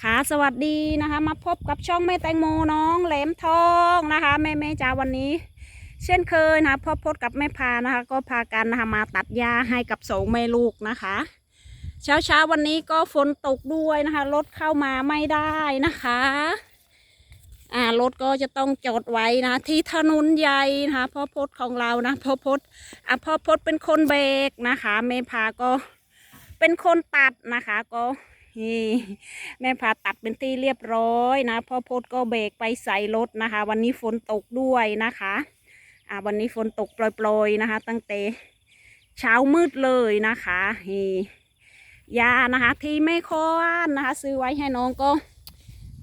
ค่ะสวัสดีนะคะ มาพบกับช่องแม่แตงโมน้องแหลมทองนะคะ แม่แม่จ๋าวันนี้ เช่นเคยนะคะพ่อพดกับแม่พานะคะ ก็พากันนะคะมาตัดหญ้าให้กับสองแม่ลูกนะคะ เช้าเช้าวันนี้ก็ฝนตกด้วยนะคะรถเข้ามาไม่ได้นะคะอ่ารถก็จะต้องจอดไว้นะที่ถนนใหญ่นะคะพ่อพดของเรานะพ่อพดอะพ่อพดเป็นคนเบรกนะคะแม่พาก็เป็นคนตัดนะคะก็ นี่แม่พาตัดเป็นที่เรียบร้อยนะพ่อพดก็เบรกไปใส่รถนะคะ วันนี้ฝนตกด้วยนะคะอ่าวันนี้ฝนตกโปรยๆนะคะ ตั้งแต่เช้ามืดเลยนะคะนี่ยานะคะที่ไม่ค้อนนะคะ ซื้อไว้ให้น้องก็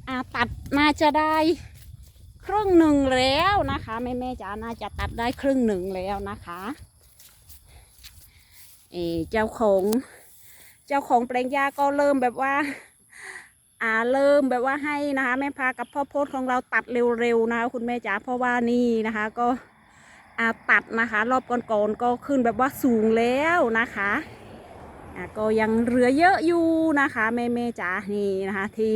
อาตัดน่าจะได้ครึ่งหนึ่งแล้วนะคะแม่แม่จ๋าน่าจะตัดได้ครึ่งหนึ่งแล้วนะคะเอเจ้าของ เจ้าของแปลงหญ้าก็เริ่มแบบว่า อ่าเริ่มแบบว่าให้นะคะแม่พากับพ่อโพสของเราตัดเร็วๆนะคะคุณแม่จ๋าเพราะว่านี่นะคะก็อ่าตัดนะคะ รอบก่อนๆก็ขึ้นแบบว่าสูงแล้วนะคะอ่าก็ยังเหลือเยอะอยู่นะคะแม่แม่ๆจ๋านี่นะคะที่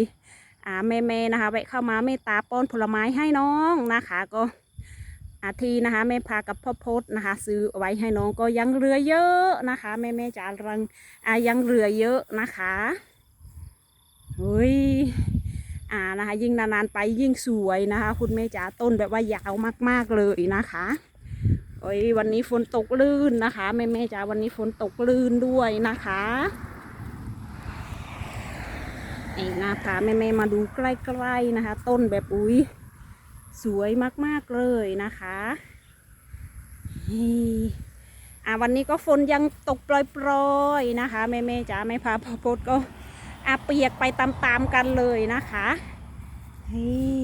อ่าแม่แม่ๆนะคะแวะเข้ามาเมตตาป้อนผลไม้ให้น้องนะคะก็ อาทีนะคะแม่พากับพ่อโพสนะคะ ซื้อไว้ให้น้องก็ยังเหลือเยอะนะคะ แม่แม่จ๋ารังอ่ายังเหลือเยอะนะคะเฮ้ยอ่านะคะ ยิ่งนานๆไปยิ่งสวยนะคะ คุณแม่จ๋าต้นแบบว่ายาวมากๆเลยนะคะโอ้ยวันนี้ฝนตกลื่นนะคะแม่แม่จ๋าวันนี้ฝนตกลื่นด้วยนะคะไอ้น้าพาแม่แม่มาดูใกล้ๆนะคะ ต้นแบบอุ้ย สวยมากๆเลยนะคะอ่าวันนี้ก็ฝนยังตกปล่อยๆนะคะแม่ๆจ๋าไม่พาพ่อพดก็อาเปียกไปตามๆกันเลยนะคะนี่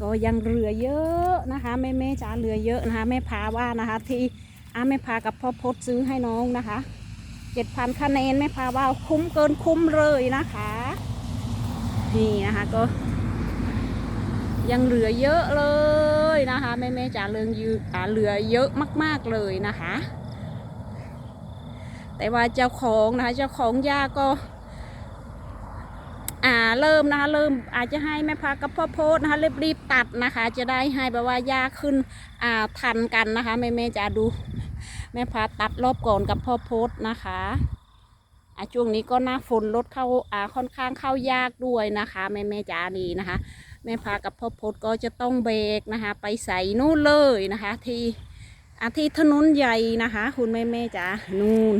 ก็ยังเหลือเยอะนะคะแม่ๆจ๋าเหลือเยอะนะคะแม่พาว่านะคะ ที่อาแม่พากับพ่อพดซื้อให้น้องนะคะ เจ็ดพันคะแนนแม่พาว่าคุ้มเกินคุ้มเลยนะคะ นี่นะคะก็ ยังเหลือเยอะเลยนะคะแม่แม่จ๋าเรืองยือ่าเหลือเยอะมาก ๆเลยนะคะ แต่ว่าเจ้าของนะคะเจ้าของยาก็อ่าเริ่มนะคะเริ่มอาจจะให้แม่พากับพ่อโพสนะคะรีบๆตัดนะคะ จะได้ให้แบบว่าหญ้าขึ้นอ่าทันกันนะคะแม่แม่จ๋าดู แม่พาตัดรอบก่อนกับพ่อโพสนะคะอ่าช่วงนี้ก็หน้าฝนลดเข้าอ่าค่อนข้างเข้ายากด้วยนะคะ แม่แม่จ๋านี่นะคะ แม่พากับพ่อพดก็จะต้องเบรกนะคะ ไปใส่นู่นเลยนะคะ ที่อาที่ถนนใหญ่นะคะ คุณแม่แม่จ๋านู่น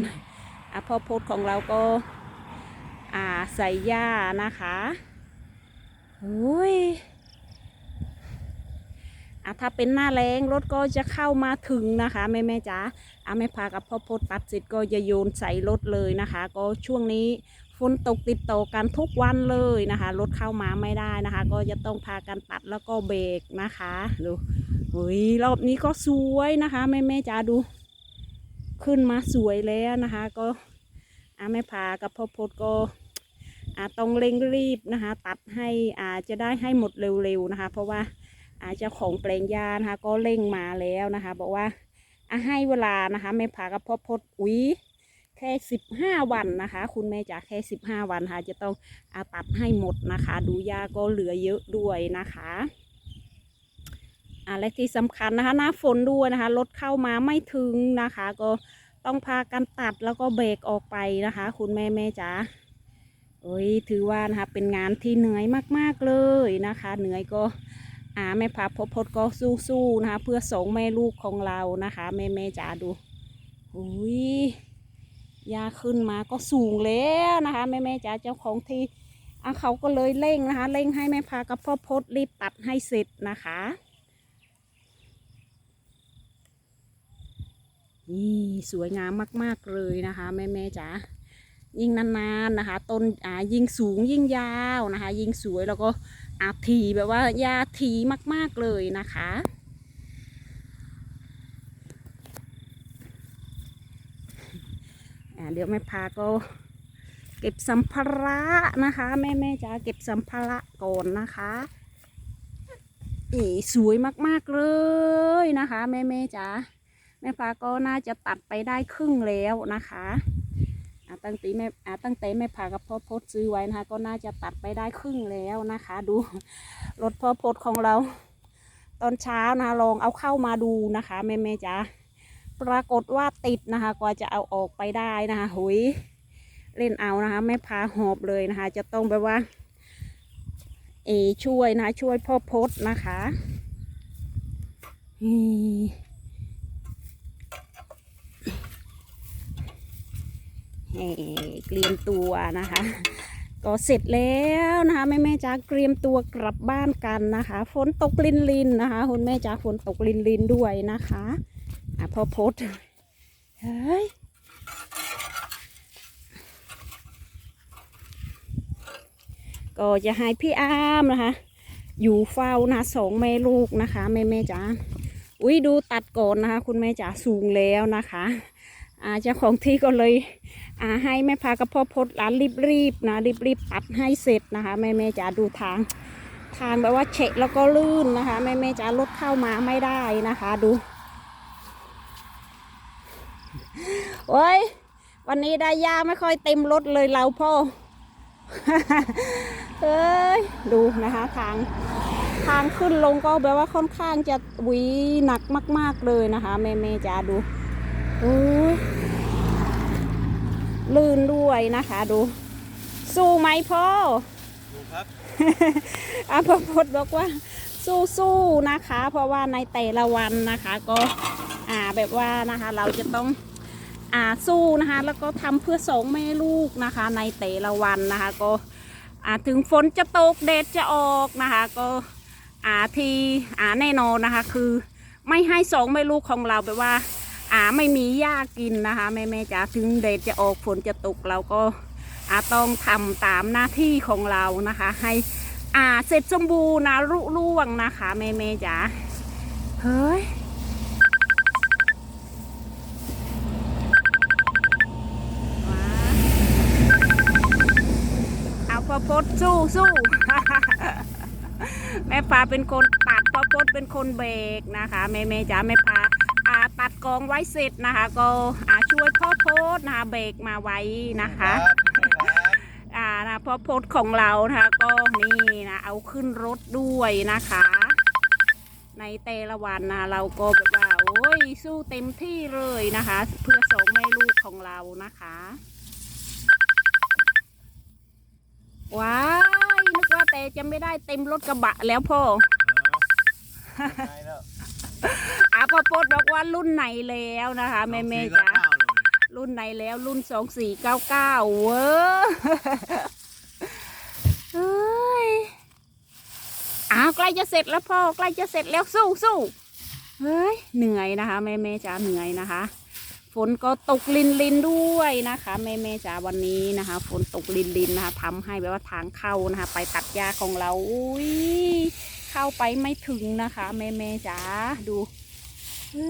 อะพ่อพดของเราก็อ่าใส่หญ้านะคะโอ้ย อะถ้าเป็นหน้าแรงรถก็จะเข้ามาถึงนะคะแม่แม่จ๋าอะแม่พากับพ่อพดตัดเสร็จก็จะโยนใส่รถเลยนะคะ ก็ช่วงนี้ฝนตกติดต่อกันทุกวันเลยนะคะรถเข้ามาไม่ได้นะคะ ก็จะต้องพากันตัดแล้วก็เบรกนะคะดูเฮ้ยรอบนี้ก็สวยนะคะแม่แม่จ๋าดู ขึ้นมาสวยแล้วนะคะ ก็อาแม่พากับพ่อพดก็อาต้องเร่งรีบนะคะ ตัดให้อาจะได้ให้หมดเร็วๆนะคะ เพราะว่า อาเจ้าของแปลงยานะคะก็เร่งมาแล้วนะคะ บอกว่าอาให้เวลานะคะแม่พากับพ่อพดอุ๊ยแค่สิบห้าวันนะคะ คุณแม่จ๋าแค่สิบห้าวันค่ะ จะต้องอาตัดให้หมดนะคะ ดูยาก็เหลือเยอะด้วยนะคะอ่าและที่สำคัญนะคะหน้าฝนด้วยนะคะรถเข้ามาไม่ถึงนะคะ ก็ต้องพากันตัดแล้วก็เบรกออกไปนะคะ คุณแม่แม่จ๋าโอ้ยถือว่านะคะเป็นงานที่เหนื่อยมากๆเลยนะคะ เหนื่อยก็ อาแม่พาพบพดก็สู้ๆนะคะ เพื่อสองแม่ลูกของเรานะคะ แม่แม่จ๋าดูอุ้ยยาขึ้นมาก็สูงแล้วนะคะ แม่แม่จ๋าเจ้าของที่อะเขาก็เลยเร่งนะคะ เร่งให้แม่พากับพ่อพดรีบตัดให้เสร็จนะคะนี่สวยงามมาก ๆ เลยนะคะ แม่แม่จ๋า ยิ่งนานๆนะคะ ต้นอ่ายิ่งสูงยิ่งยาวนะคะ ยิ่งสวยแล้วก็อาทีแบบว่ายาทีมากๆเลยนะคะเดี๋ยวแม่พาก็เก็บสัมภาระนะคะ แม่แม่จ๋าเก็บสัมภาระก่อนนะคะอีสวยมากๆเลยนะคะ แม่แม่จ๋าแม่พาก็น่าจะตัดไปได้ครึ่งแล้วนะคะ ตั้งต่แม่อ่าตั้งแต่แม่พากับพ่อพดซื้อไว้นะคะ ก็น่าจะตัดไปได้ครึ่งแล้วนะคะ ดูรถพ่อพดของเรา ตอนเช้านะคะลองเอาเข้ามาดูนะคะ แม่แม่จ๋าปรากฏว่าติดนะคะ กว่าจะเอาออกไปได้นะคะหุยเล่นเอานะคะแม่พาหอบเลยนะคะ จะต้องแบบว่า เอช่วยนะคะช่วยพ่อพดนะคะ นี่เอ่อเกรียมตัวนะคะ ก็เสร็จแล้วนะคะแม่แม่จ้าเตรียมตัวกลับบ้านกันนะคะฝนตกลินลินนะคะคุณแม่จ้าฝนตกลินลินด้วยนะคะอะพ่อพดเฮ้ยก็จะให้พี่อามนะคะ อยู่เฝ้านะสองแม่ลูกนะคะแม่แม่จ้าอุ้ยดูตัดก่อนนะคะ คุณแม่จ๋าสูงแล้วนะคะอาเจ้าของที่ก็เลย อ่าให้แม่พากับพ่อพดร้านรีบๆนะรีบๆตัดให้เสร็จนะคะแม่แม่ๆจ๋าดูทาง ทางแบบว่าเฉะแล้วก็ลื่นนะคะแม่แม่ๆจ๋ารถเข้ามาไม่ได้นะคะดูโอ้ยวันนี้ได้ยาไม่ค่อยเต็มรถเลยเราพ่อเอ้ยดูนะคะทางทางขึ้นลงก็แบบว่าค่อนข้างจะหวีหนักมาก ๆเลยนะคะแม่แม่ๆจ๋าดูโอ้ย ลื่นด้วยนะคะดู สู้ไหมพ่อดูครับอาพระพจน์บอกว่าสู้ๆนะคะ เพราะว่าในแต่ละวันนะคะ ก็อ่าแบบว่านะคะเราจะต้องอ่าสู้นะคะ แล้วก็ทำเพื่อสองแม่ลูกนะคะ ในแต่ละวันนะคะ ก็อ่าถึงฝนจะตกแดดจะออกนะคะ ก็อ่าที่อ่าแน่นอนนะคะ คือไม่ให้สองแม่ลูกของเราแบบว่า อ่าไม่มีหญ้ากินนะคะแม่แม่จ๋าถึงแดดจะออกฝนจะตกเราก็อาต้องทำตามหน้าที่ของเรานะคะ ให้อ่าเสร็จสมบูรณ์นะรุ่ร่วงนะคะแม่แม่จ๋าเฮ้ยเอาพอพดสู้สู้แม่ปลาเป็นคนตัดพอพดเป็นคนเบรกนะคะแม่แม่จ๋าแม่ปลา ตัดกองไว้เสร็จนะคะ ก็อ่าช่วยพ่อโพสต์นะคะเบรกมาไว้นะคะอ่านะพ่อโพสต์ของเรานะคะก็นี่นะเอาขึ้นรถด้วยนะคะ ในแต่ละวันนะเราก็แบบว่าโอ้ยสู้เต็มที่เลยนะคะ เพื่อสองแม่ลูกของเรานะคะว้ายนึกว่าแต่จะไม่ได้เต็มรถกระบะแล้วพ่อ ได้แล้วอาพ่อโพสต์บอกว่ารุ่นไหนแล้วนะคะแม่แม่ๆจ๋ารุ่นไหนแล้วรุ่นสองสี่เก้าเก้าเว้อเฮ้ยอ้าวใกล้จะเสร็จแล้วพ่อใกล้จะเสร็จแล้วสู้สู้เฮ้ยเหนื่อยนะคะแม่แม่จ๋าเหนื่อยนะคะ ฝนก็ตกลินลินด้วยนะคะแม่แม่จ๋าวันนี้นะคะ ฝนตกลินลินนะคะทำให้แบบว่าทางเข้านะคะ ไปตัดหญ้าของเราอุ้ยเข้าไปไม่ถึงนะคะแม่แม่จ๋าดูเฮ้ ยา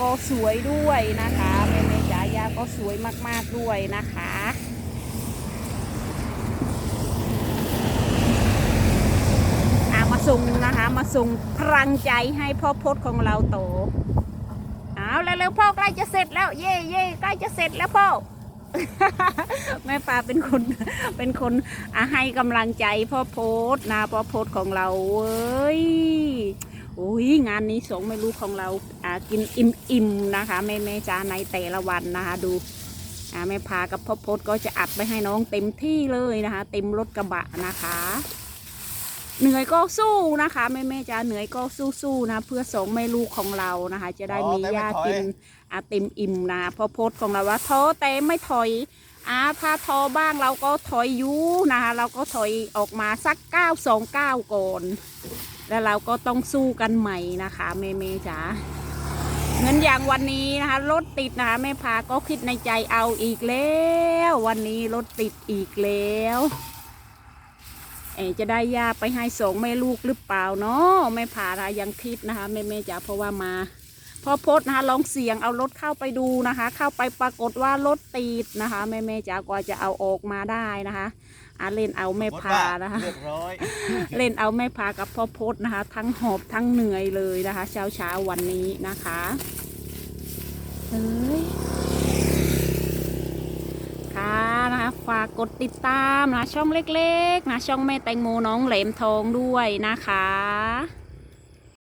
ก็สวยด้วยนะคะแม่แม่จ๋ายาก็สวยมากๆด้วยนะคะอามาส่งนะคะ มาส่งพลังใจให้พ่อพดของเราโตเอาเร็วๆพ่อใกล้จะเสร็จแล้ว เย่เย่ใกล้จะเสร็จแล้วพ่อ แม่ปลาเป็นคนเป็นคนอะให้กำลังใจพ่อโพสนะพ่อโพสของเราเว้ยโอ้ยงานนี้สงไม่รู้ของเราอ่ากินอิ่มอิ่มๆนะคะแม่แม่จ้าในแต่ละวันนะคะดูอ่าแม่พากับพ่อโพสก็จะอัดไปให้น้องเต็มที่เลยนะคะ เต็มรถกระบะนะคะ เหนื่อยก็สู้นะคะแม่แม่จ้าเหนื่อยก็สู้ๆนะ เพื่อสองแม่ลูกของเรานะคะ จะได้มีหญ้ากินอาเต็มอิ่มนะพ่อพดของเราว่าท้อแต่ไม่ถอยอาถ้าท้อบ้างเราก็ถอยอยูนะคะเราก็ถอยออกมาสักเก้าสองเก้าก่อน แล้วเราก็ต้องสู้กันใหม่นะคะเมเมจ๋าเงินอย่างวันนี้นะคะรถติดนะคะแม่พาก็คิดในใจเอาอีกแล้ว วันนี้รถติดอีกแล้วเออ จะได้ยาไปให้สองแม่ลูกหรือเปล่าเนาะแม่พานะยังคิดนะคะแม่แม่จ๋าเพราะว่ามาพอโพสต์นะคะลองเสียงเอารถเข้าไปดูนะคะ เข้าไปปรากฏว่ารถติดนะคะแม่แม่จ๋ากว่าจะเอาออกมาได้นะคะอะเล่นเอาแม่พานะคะเรียบร้อยเล่นเอาแม่พากับพ่อพดนะคะ ทั้งหอบทั้งเหนื่อยเลยนะคะ เช้าเช้าๆวันนี้นะคะเฮ้ยค่ะนะคะ ฝากกดติดตามนะช่องเล็กๆนะช่องแม่แตงโมน้องเหลมทองด้วยนะคะ